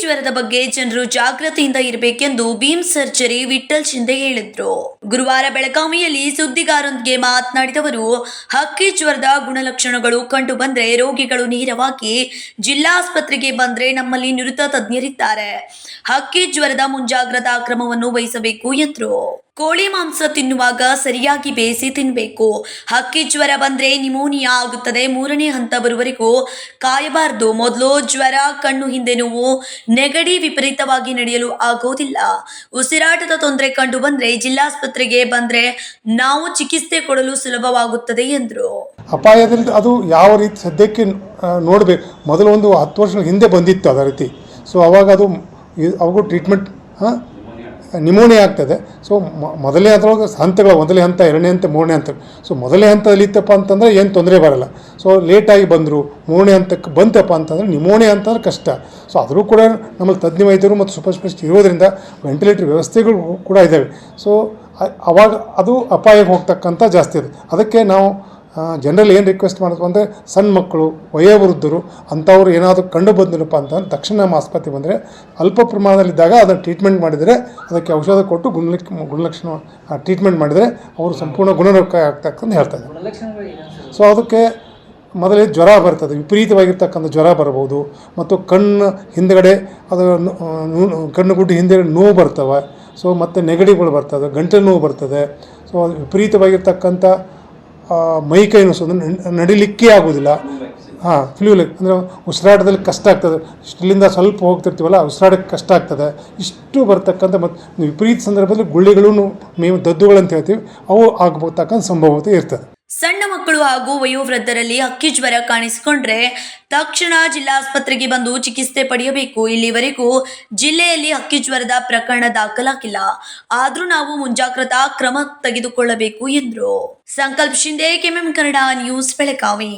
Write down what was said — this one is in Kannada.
ಜ್ವರದ ಬಗ್ಗೆ ಜನರು ಜಾಗೃತಿಯಿಂದ ಇರಬೇಕೆಂದು ಭೀಮ್ ಸರ್ಜರಿ ವಿಠಲ್ ಶಿಂದೆ ಹೇಳಿದ್ರು. ಗುರುವಾರ ಬೆಳಗಾವಿಯಲ್ಲಿ ಸುದ್ದಿಗಾರರೊಂದಿಗೆ ಮಾತನಾಡಿದವರು ಹಕ್ಕಿ ಜ್ವರದ ಗುಣಲಕ್ಷಣಗಳು ಕಂಡು ಬಂದ್ರೆ ರೋಗಿಗಳು ನೇರವಾಗಿ ಜಿಲ್ಲಾಸ್ಪತ್ರೆಗೆ ಬಂದ್ರೆ ನಮ್ಮಲ್ಲಿ ನುರಿತ ತಜ್ಞರಿದ್ದಾರೆ. ಹಕ್ಕಿ ಜ್ವರದ ಮುಂಜಾಗ್ರತಾ ಕ್ರಮವನ್ನು ವಹಿಸಬೇಕು ಎಂದರು. ಕೋಳಿ ಮಾಂಸ ತಿನ್ನುವಾಗ ಸರಿಯಾಗಿ ಬೇಯಿಸಿ ತಿನ್ನಬೇಕು ಹಕ್ಕಿ ಜ್ವರ ಬಂದರೆ ನಿಮೋನಿಯಾ ಆಗುತ್ತದೆ. ಮೂರನೇ ಹಂತ ಬರುವವರೆಗೂ ಕಾಯಬಾರದು. ಮೊದಲು ಜ್ವರ, ಕಣ್ಣು ಹಿಂದೆ ನೋವು, ನೆಗಡಿ ವಿಪರೀತವಾಗಿ ನಡೆಯಲು ಆಗೋದಿಲ್ಲ. ಉಸಿರಾಟದ ತೊಂದರೆ ಕಂಡು ಬಂದರೆ ಜಿಲ್ಲಾಸ್ಪತ್ರೆಗೆ ಬಂದರೆ ನಾವು ಚಿಕಿತ್ಸೆ ಕೊಡಲು ಸುಲಭವಾಗುತ್ತದೆ ಎಂದರು. ಅಪಾಯದಲ್ಲಿ ಅದು ಯಾವ ರೀತಿ ಸದ್ಯಕ್ಕೆ ನೋಡಬೇಕು. ಮೊದಲು ಒಂದು ಹತ್ತು ವರ್ಷಗಳ ಹಿಂದೆ ಬಂದಿತ್ತು ಅದೇ ರೀತಿ. ಸೊ ಅವಾಗ ಅದು ಅವಾಗೂ ಟ್ರೀಟ್ಮೆಂಟ್ ನಿಮೋನಿಯಾ ಆಗ್ತದೆ. ಸೊ ಮೊದಲೇ ಹಂತದೊಳಗೆ ಹಂತಗಳು ಮೊದಲೇ ಹಂತ, ಎರಡನೇ ಹಂತ, ಮೂರನೇ ಹಂತ. ಸೊ ಮೊದಲೇ ಹಂತದಲ್ಲಿ ಇತ್ತಪ್ಪ ಅಂತಂದರೆ ಏನು ತೊಂದರೆ ಬರಲ್ಲ. ಸೊ ಲೇಟಾಗಿ ಬಂದರು, ಮೂರನೇ ಹಂತಕ್ಕೆ ಬಂತಪ್ಪ ಅಂತಂದರೆ ನಿಮೋನಿಯಾ ಅಂತಂದ್ರೆ ಕಷ್ಟ. ಸೊ ಆದರೂ ಕೂಡ ನಮ್ಮಲ್ಲಿ ತಜ್ಞ ವೈದ್ಯರು ಮತ್ತು ಸೂಪರ್ ಸ್ಪೆಷಲಿಸ್ಟ್ ಇರೋದರಿಂದ ವೆಂಟಿಲೇಟರ್ ವ್ಯವಸ್ಥೆಗಳು ಕೂಡ ಇದ್ದಾವೆ ಸೊ ಅವಾಗ ಅದು ಅಪಾಯಕ್ಕೆ ಹೋಗ್ತಕ್ಕಂಥ ಜಾಸ್ತಿ ಇದೆ. ಅದಕ್ಕೆ ನಾವು ಜನರಲ್ಲಿ ಏನು ರಿಕ್ವೆಸ್ಟ್ ಮಾಡೋದು ಅಂದರೆ ಸಣ್ಣ ಮಕ್ಕಳು ವಯೋವೃದ್ಧರು ಅಂಥವ್ರು ಏನಾದರೂ ಕಂಡು ಬಂದಿರಪ್ಪ ಅಂತಂದ್ರೆ ತಕ್ಷಣ ನಮ್ಮ ಆಸ್ಪತ್ರೆ ಬಂದರೆ ಅಲ್ಪ ಪ್ರಮಾಣದಲ್ಲಿದ್ದಾಗ ಅದನ್ನು ಟ್ರೀಟ್ಮೆಂಟ್ ಮಾಡಿದರೆ ಅದಕ್ಕೆ ಔಷಧ ಕೊಟ್ಟು ಗುಣಲಕ್ಷ ಗುಣಲಕ್ಷಣ ಟ್ರೀಟ್ಮೆಂಟ್ ಮಾಡಿದರೆ ಅವರು ಸಂಪೂರ್ಣ ಗುಣರೋಗ ಆಗ್ತಕ್ಕಂತ ಹೇಳ್ತಾರೆ ಸೊ ಅದಕ್ಕೆ ಮೊದಲೇ ಜ್ವರ ಬರ್ತದೆ ವಿಪರೀತವಾಗಿರ್ತಕ್ಕಂಥ ಜ್ವರ ಬರ್ಬೋದು ಮತ್ತು ಕಣ್ಣು ಹಿಂದ್ಗಡೆ ಅದು ಕಣ್ಣು ಗುಡ್ಡು ಹಿಂದೆ ನೋವು ಬರ್ತವೆ. ಸೊ ಮತ್ತು ನೆಗಡಿಗಳು ಬರ್ತದೆ ಗಂಟೆ ನೋವು ಬರ್ತದೆ. ಸೊ ಅದು ವಿಪರೀತವಾಗಿರ್ತಕ್ಕಂಥ ಮೈ ಕೈ ನೋವು ಅಂದ್ರೆ ನ- ನಡಿಲಿಕ್ಕೆ ಆಗೋದಿಲ್ಲ ಹಾಂ ಫ್ಲೂಲಿಕ್ ಅಂದರೆ ಉಸಿರಾಟದಲ್ಲಿ ಕಷ್ಟ ಆಗ್ತದೆ. ಇಲ್ಲಿಂದ ಸ್ವಲ್ಪ ಹೋಗ್ತಿರ್ತೀವಲ್ಲ ಉಸಿರಾಡಕ್ಕೆ ಕಷ್ಟ ಆಗ್ತದೆ. ಇಷ್ಟು ಬರ್ತಕ್ಕಂಥ ಮತ್ತು ವಿಪರೀತ ಸಂದರ್ಭದಲ್ಲಿ ಗುಳ್ಳೆಗಳೂ ಮೇವು ದದ್ದುಗಳು ಅಂತ ಹೇಳ್ತೀವಿ, ಅವು ಆಗ್ಬೋತಕ್ಕಂಥ ಸಂಭವತೆ ಇರ್ತದೆ. ಸಣ್ಣ ಮಕ್ಕಳು ಹಾಗೂ ವಯೋವೃದ್ಧರಲ್ಲಿ ಹಕ್ಕಿ ಜ್ವರ ಕಾಣಿಸಿಕೊಂಡ್ರೆ ತಕ್ಷಣ ಜಿಲ್ಲಾಸ್ಪತ್ರೆಗೆ ಬಂದು ಚಿಕಿತ್ಸೆ ಪಡೆಯಬೇಕು. ಇಲ್ಲಿವರೆಗೂ ಜಿಲ್ಲೆಯಲ್ಲಿ ಹಕ್ಕಿ ಜ್ವರದ ಪ್ರಕರಣ ದಾಖಲಾಗಿಲ್ಲ. ಆದ್ರೂ ನಾವು ಮುಂಜಾಗ್ರತಾ ಕ್ರಮ ತೆಗೆದುಕೊಳ್ಳಬೇಕು ಎಂದರು. Sankalp Shinde KMM Kannada news, Belagavi.